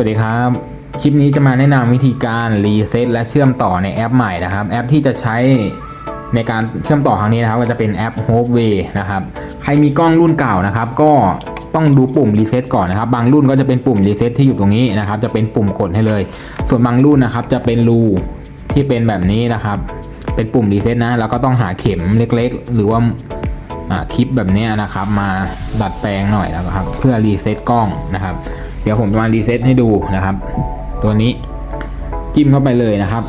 วัสดีครับ คลิปนี้จะมาแนะนำวิธีการรีเซ็ตและเชื่อมต่อในแอปใหม่นะครับ แอปที่จะใช้ในการเชื่อมต่อครั้งนี้นะครับ ก็จะเป็นแอป Hopeway นะครับ ใครมีกล้องรุ่นเก่านะครับ ก็ต้องดูปุ่มรีเซ็ตก่อนนะครับ บางรุ่นก็จะเป็นปุ่มรีเซ็ตที่อยู่ตรงนี้นะครับ จะเป็นปุ่มกดให้เลย ส่วนบางรุ่นนะครับจะเป็นรูที่เป็นแบบนี้นะครับ เป็นปุ่มรีเซ็ตนะ แล้วก็ต้องหาเข็มเล็กๆ หรือว่าคลิปแบบนี้นะครับ มาดัดแปลงหน่อยแล้วครับ เพื่อรีเซ็ตกล้องนะครับ เดี๋ยวผมจะมารีเซ็ตให้ดูนะครับ ตัวนี้จิ้มเข้าไปเลยนะครับ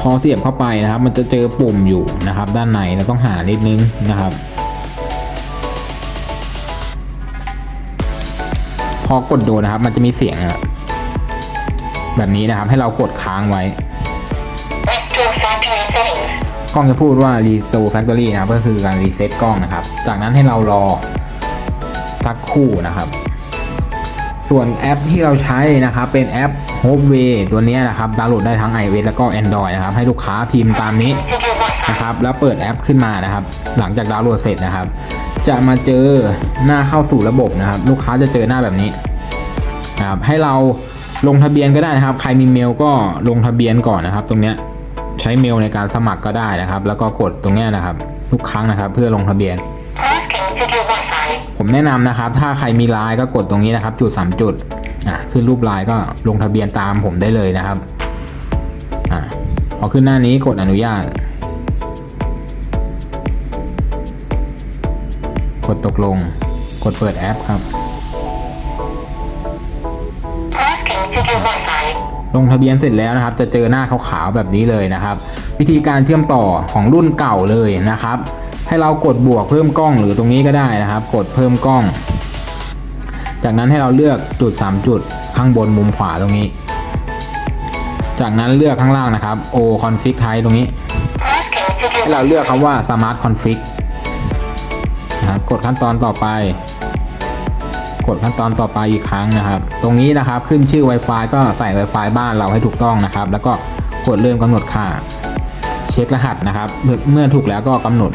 พอเสียบเข้าไปนะครับ มันจะเจอปุ่มอยู่นะครับ ด้านในเราต้องหานิดนึงนะครับ พอกดโดนนะครับ มันจะมีเสียงแบบนี้นะครับ ให้เรากดค้างไว้กล้องจะพูดว่า Restore Factory นะครับก็คือการรีเซ็ตกล้องนะครับ จากนั้นให้เรารอสักคู่นะครับ ส่วนแอปที่เราใช้นะครับเป็นแอป Hopeway ตัวนี้นะครับดาวน์โหลดได้ทั้ง iOS แล้วก็ Android นะครับให้ลูกค้าพิมพ์ตามนี้นะครับแล้วเปิดแอปขึ้นมานะครับ หลังจากดาวน์โหลดเสร็จนะครับ จะมาเจอหน้าเข้าสู่ระบบนะครับ ลูกค้าจะเจอหน้าแบบนี้นะครับให้เราลงทะเบียนก็ได้นะครับ ใครมีเมลก็ลงทะเบียนก่อนนะครับ ตรงนี้ใช้เมลในการสมัครก็ได้นะครับ แล้วก็กดตรงนี้นะครับ ทุกครั้งนะครับ เพื่อลงทะเบียน ผมแนะนำนะครับ ถ้าใครมีไลน์ก็กดตรงนี้นะครับ จุดสามจุดอะขึ้นรูปไลน์ก็ลงทะเบียนตามผมได้เลยนะครับอะพอขึ้นหน้านี้กดอนุญาต กดตกลง กดเปิดแอปครับ ลงทะเบียนเสร็จแล้วนะครับ จะเจอหน้าขาวๆแบบนี้เลยนะครับ วิธีการเชื่อมต่อของรุ่นเก่าเลยนะครับ ให้เรากดบวกเพิ่มกล้องหรือตรงนี้ก็ได้นะครับ กดเพิ่มกล้อง จากนั้นให้เราเลือกจุด 3 จุดข้างบนมุมขวาตรงนี้ จากนั้นเลือกข้างล่างนะครับ O config type ตรงนี้ ให้เราเลือกคำว่า smart config นะครับกดขั้นตอนต่อไป กดขั้นตอนต่อไปอีกครั้งนะครับ ตรงนี้นะครับขึ้นชื่อ Wi-Fi ก็ใส่ Wi-Fi บ้านเราให้ถูกต้องนะครับ แล้วก็กดเริ่มกำหนดค่า เช็ครหัสนะครับ เมื่อถูกแล้วก็กำหนด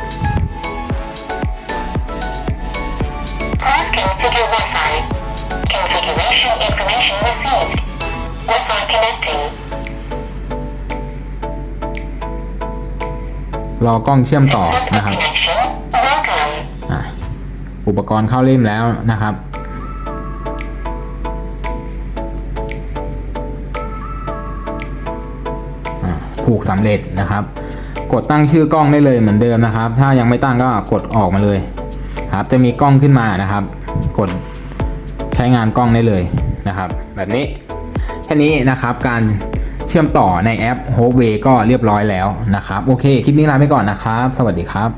รอกล้องเชื่อมต่อนะครับอะอุปกรณ์เข้าเล่มแล้วนะครับอะผูกสำเร็จนะครับ กดตั้งชื่อกล้องได้เลยเหมือนเดิมนะครับ ถ้ายังไม่ตั้งก็กดออกมาเลยครับจะมีกล้องขึ้นมานะครับ กดใช้งานกล้องได้เลยนะครับ แบบนี้แค่นี้นะครับการ ชื่อมต่อในแอป h o p e w a y ก็เรียบร้อยแล้วนะครับ โอเค คลิปนี้ลาไปก่อนนะครับ สวัสดีครับ